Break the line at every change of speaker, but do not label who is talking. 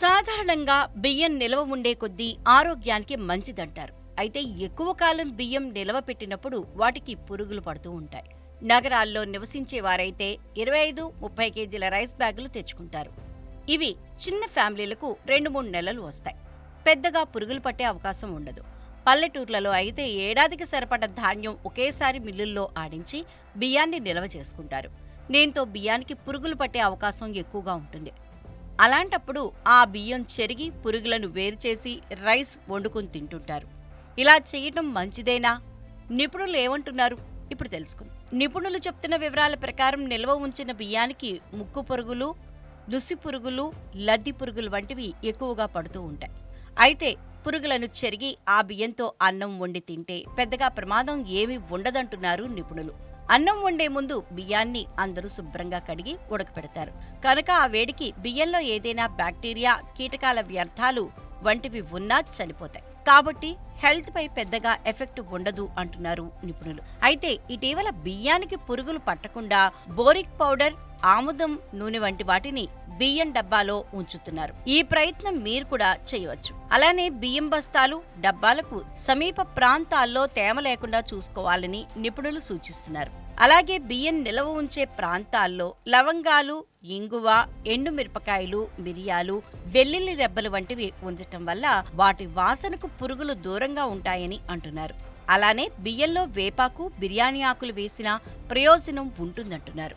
సాధారణంగా బియ్యం నిల్వ ఉండే కొద్దీ ఆరోగ్యానికి మంచిదంటారు. అయితే ఎక్కువ కాలం బియ్యం నిల్వ పెట్టినప్పుడు వాటికి పురుగులు పడుతూ ఉంటాయి. నగరాల్లో నివసించే వారైతే ఇరవై ఐదు ముప్పై కేజీల రైస్ బ్యాగులు తెచ్చుకుంటారు. ఇవి చిన్న ఫ్యామిలీలకు రెండు మూడు నెలలు వస్తాయి. పెద్దగా పురుగులు పట్టే అవకాశం ఉండదు. పల్లెటూర్లలో అయితే ఏడాదికి సరిపడ ధాన్యం ఒకేసారి మిల్లుల్లో ఆడించి బియ్యాన్ని నిల్వ చేసుకుంటారు. దీంతో బియ్యానికి పురుగులు పట్టే అవకాశం ఎక్కువగా ఉంటుంది. అలాంటప్పుడు ఆ బియ్యం చెరిగి పురుగులను వేరు చేసి రైస్ వండుకుని తింటుంటారు. ఇలా చేయటం మంచిదేనా? నిపుణులు ఏమంటున్నారు? ఇప్పుడు తెలుసుకుందాం. నిపుణులు చెప్తున్న వివరాల ప్రకారం నిల్వ ఉంచిన బియ్యానికి ముక్కు పురుగులు దుస్సి పురుగులు లద్ది పురుగులు వంటివి ఎక్కువగా పడుతూ ఉంటాయి. అయితే పురుగులను చెరిగి ఆ బియ్యంతో అన్నం వండి తింటే పెద్దగా ప్రమాదం ఏమీ ఉండదంటున్నారు నిపుణులు. అన్నం వండే ముందు బియ్యాన్ని అందరూ శుభ్రంగా కడిగి ఉడకపెడతారు. కనుక ఆ వేడికి బియ్యంలో ఏదైనా బ్యాక్టీరియా కీటకాల వ్యర్థాలు వంటివి ఉన్నా చనిపోతాయి. కాబట్టి హెల్త్ పై పెద్దగా ఎఫెక్ట్ ఉండదు అంటున్నారు నిపుణులు. అయితే ఇటీవల బియ్యానికి పురుగులు పట్టకుండా బోరిక్ పౌడర్ ఆముదం నూనె వంటి వాటిని బియ్యం డబ్బాలో ఉంచుతున్నారు. ఈ ప్రయత్నం మీరు కూడా చేయవచ్చు. అలానే బియ్యం బస్తాలు డబ్బాలకు సమీప ప్రాంతాల్లో తేమ లేకుండా చూసుకోవాలని నిపుణులు సూచిస్తున్నారు. అలాగే బియ్యం నిల్వ ఉంచే ప్రాంతాల్లో లవంగాలు ఇంగువ ఎండుమిరపకాయలు మిరియాలు వెల్లుల్లి రెబ్బలు వంటివి ఉంచటం వల్ల వాటి వాసనకు పురుగులు దూరంగా ఉంటాయని అంటున్నారు. అలానే బియ్యంలో వేపాకు బిర్యానీ ఆకులు వేసిన ప్రయోజనం ఉంటుందంటున్నారు.